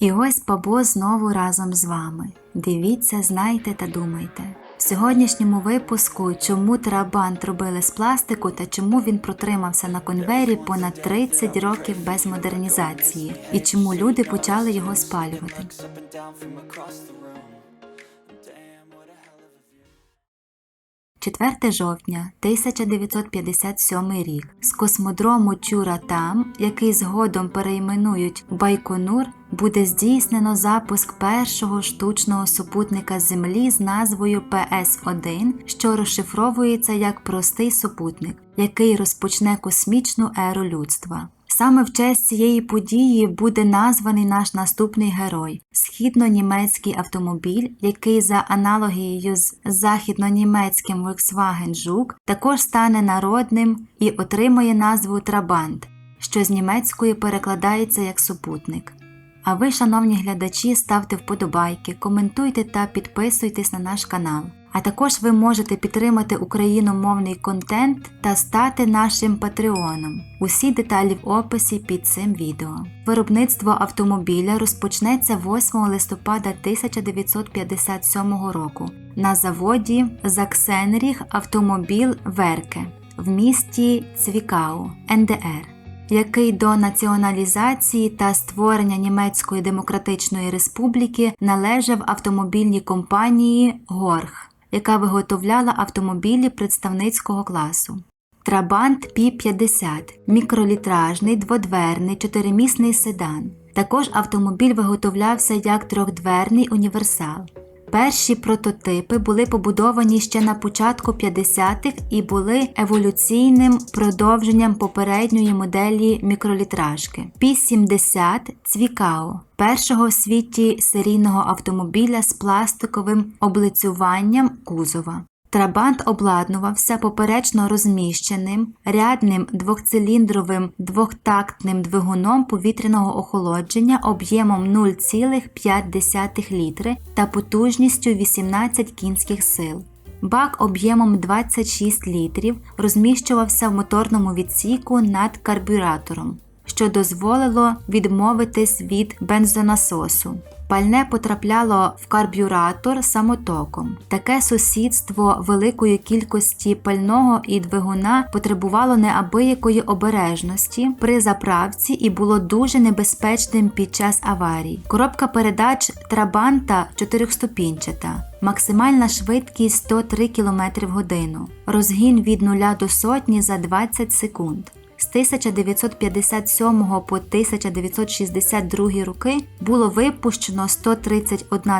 І ось бабо знову разом з вами. Дивіться, знайте та думайте. В сьогоднішньому випуску чому трабант робили з пластику та чому він протримався на конвейері понад 30 років без модернізації, і чому люди почали його спалювати. 4 жовтня 1957 рік з космодрому Чуратам, який згодом перейменують Байконур, буде здійснено запуск першого штучного супутника Землі з назвою ПС-1, що розшифровується як простий супутник, який розпочне космічну еру людства. Саме в честь цієї події буде названий наш наступний герой східно-німецький автомобіль, який за аналогією з західно-німецьким Volkswagen Жук також стане народним і отримає назву Трабант, що з німецької перекладається як супутник. А ви, шановні глядачі, ставте вподобайки, коментуйте та підписуйтесь на наш канал. А також ви можете підтримати україномовний контент та стати нашим патреоном. Усі деталі в описі під цим відео. Виробництво автомобіля розпочнеться 8 листопада 1957 року на заводі Заксенріх Автомобіл Верке в місті Цвікау, НДР який до націоналізації та створення Німецької Демократичної Республіки належав автомобільній компанії Горх, яка виготовляла автомобілі представницького класу. Трабант Пі-50 мікролітражний дводверний чотиримісний седан. Також автомобіль виготовлявся як трьохдверний універсал. Перші прототипи були побудовані ще на початку 50-х і були еволюційним продовженням попередньої моделі мікролітражки Пі-70 Цвікао, першого в світі серійного автомобіля з пластиковим облицюванням кузова. Трабант обладнувався поперечно розміщеним рядним двохциліндровим двохтактним двигуном повітряного охолодження об'ємом 0,5 літри та потужністю 18 кінських сил. Бак об'ємом 26 літрів розміщувався в моторному відсіку над карбюратором, що дозволило відмовитись від бензонасосу. Пальне потрапляло в карбюратор самотоком. Таке сусідство великої кількості пального і двигуна потребувало неабиякої обережності при заправці і було дуже небезпечним під час аварій. Коробка передач Трабанта чотирьохступінчата. Максимальна швидкість 103 км в годину. Розгін від 0 до сотні за 20 секунд. З 1957 по 1962 роки було випущено 131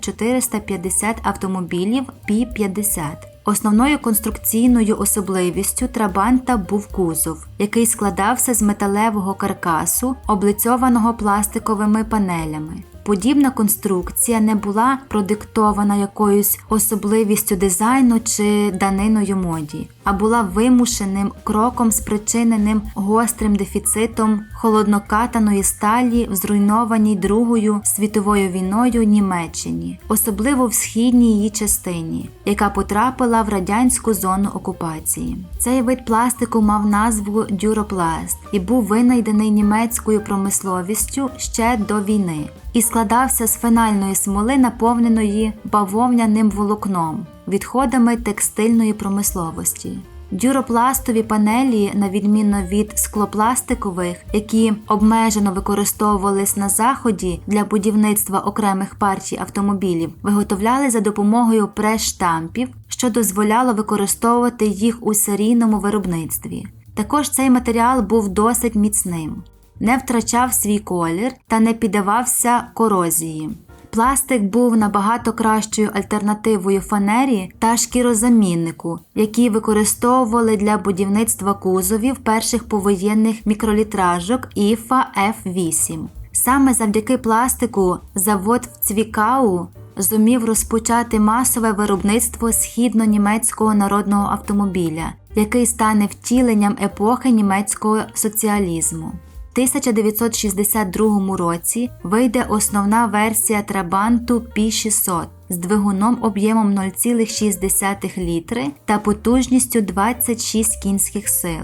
450 автомобілів Пі-50. Основною конструкційною особливістю Трабанта був кузов, який складався з металевого каркасу, облицьованого пластиковими панелями. Подібна конструкція не була продиктована якоюсь особливістю дизайну чи даниною моді, а була вимушеним кроком, спричиненим гострим дефіцитом холоднокатаної сталі в зруйнованій Другою світовою війною Німеччині, особливо в східній її частині, яка потрапила в радянську зону окупації. Цей вид пластику мав назву дюропласт і був винайдений німецькою промисловістю ще до війни і складався з фенальної смоли, наповненої бавовняним волокном, відходами текстильної промисловості. Дюропластові панелі, на відміну від склопластикових, які обмежено використовувались на заході для будівництва окремих партій автомобілів, виготовляли за допомогою прес-штампів, що дозволяло використовувати їх у серійному виробництві. Також цей матеріал був досить міцним не втрачав свій колір та не піддавався корозії. Пластик був набагато кращою альтернативою фанері та шкірозаміннику, які використовували для будівництва кузовів перших повоєнних мікролітражок IFA F8. Саме завдяки пластику завод в Цвікау зумів розпочати масове виробництво східно-німецького народного автомобіля, який стане втіленням епохи німецького соціалізму. 1962 році вийде основна версія Трабанту P600 з двигуном об'ємом 0,6 літри та потужністю 26 кінських сил.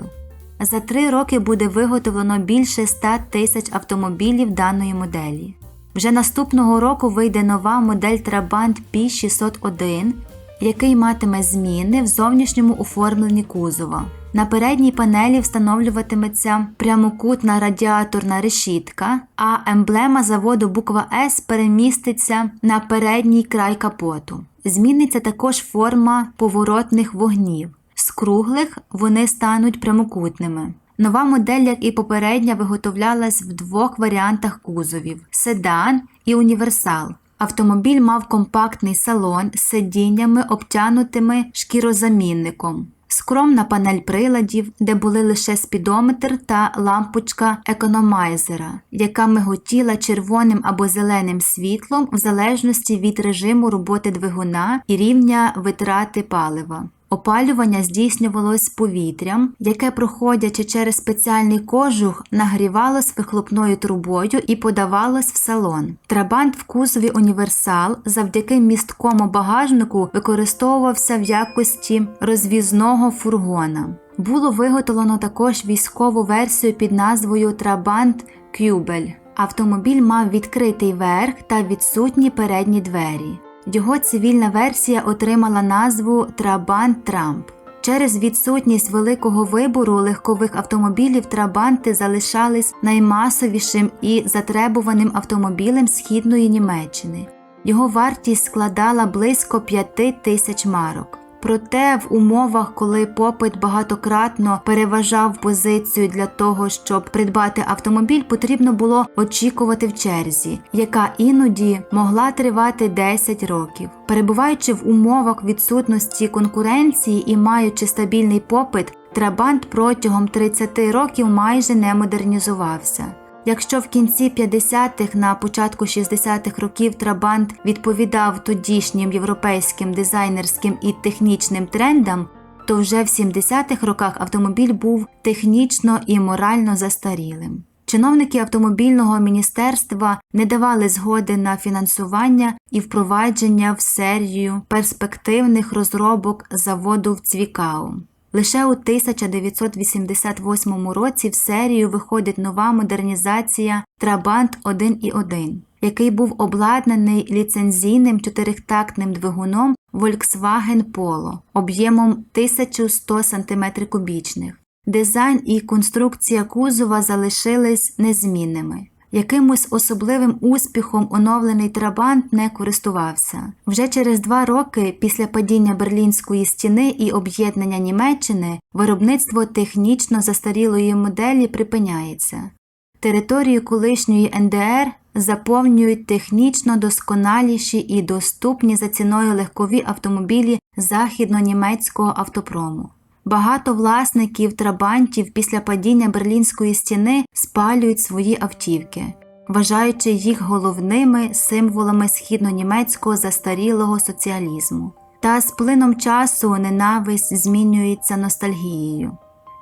За три роки буде виготовлено більше 100 тисяч автомобілів даної моделі. Вже наступного року вийде нова модель Trabant P601, який матиме зміни в зовнішньому оформленні кузова. На передній панелі встановлюватиметься прямокутна радіаторна решітка, а емблема заводу буква S переміститься на передній край капоту. Зміниться також форма поворотних вогнів. З круглих вони стануть прямокутними. Нова модель, як і попередня, виготовлялась в двох варіантах кузовів: седан і універсал. Автомобіль мав компактний салон з сидіннями, обтянутими шкірозамінником. Скромна панель приладів, де були лише спідометр та лампочка економайзера, яка миготіла червоним або зеленим світлом в залежності від режиму роботи двигуна і рівня витрати палива. Опалювання здійснювалось повітрям, яке, проходячи через спеціальний кожух, нагрівалось вихлопною трубою і подавалось в салон. Трабант в кузові універсал завдяки місткому багажнику використовувався в якості розвізного фургона. Було виготовлено також військову версію під назвою Трабант Кюбель. Автомобіль мав відкритий верх та відсутні передні двері. Його цивільна версія отримала назву Трабант Трамп. Через відсутність великого вибору легкових автомобілів трабанти залишались наймасовішим і затребуваним автомобілем східної Німеччини. Його вартість складала близько 5 тисяч марок. Проте в умовах, коли попит багатократно переважав позицію для того, щоб придбати автомобіль, потрібно було очікувати в черзі, яка іноді могла тривати 10 років. Перебуваючи в умовах відсутності конкуренції і маючи стабільний попит, Трабант протягом 30 років майже не модернізувався. Якщо в кінці 50-х на початку 60-х років Трабант відповідав тодішнім європейським дизайнерським і технічним трендам, то вже в 70-х роках автомобіль був технічно і морально застарілим. Чиновники автомобільного міністерства не давали згоди на фінансування і впровадження в серію перспективних розробок заводу в Цвікау. Лише у 1988 році в серію виходить нова модернізація Трабант 1.1, який був обладнаний ліцензійним чотирихтактним двигуном Volkswagen Polo об'ємом 1100 см3. Дизайн і конструкція кузова залишились незмінними. Якимось особливим успіхом оновлений Трабант не користувався. Вже через два роки після падіння Берлінської стіни і об'єднання Німеччини виробництво технічно застарілої моделі припиняється. Територію колишньої НДР заповнюють технічно досконаліші і доступні за ціною легкові автомобілі західно-німецького автопрому. Багато власників трабантів після падіння Берлінської стіни спалюють свої автівки, вважаючи їх головними символами східно-німецького застарілого соціалізму. Та з плином часу ненависть змінюється ностальгією.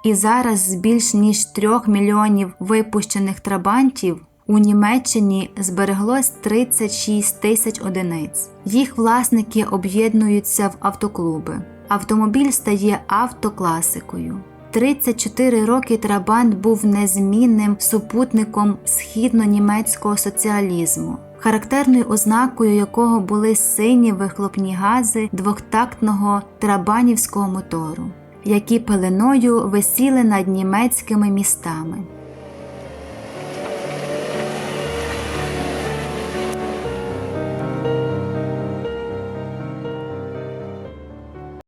І зараз з більш ніж трьох мільйонів випущених трабантів у Німеччині збереглось 36 тисяч одиниць. Їх власники об'єднуються в автоклуби. Автомобіль стає автокласикою. 34 роки Трабант був незмінним супутником східно-німецького соціалізму, характерною ознакою якого були сині вихлопні гази двохтактного трабанівського мотору, які пеленою висіли над німецькими містами.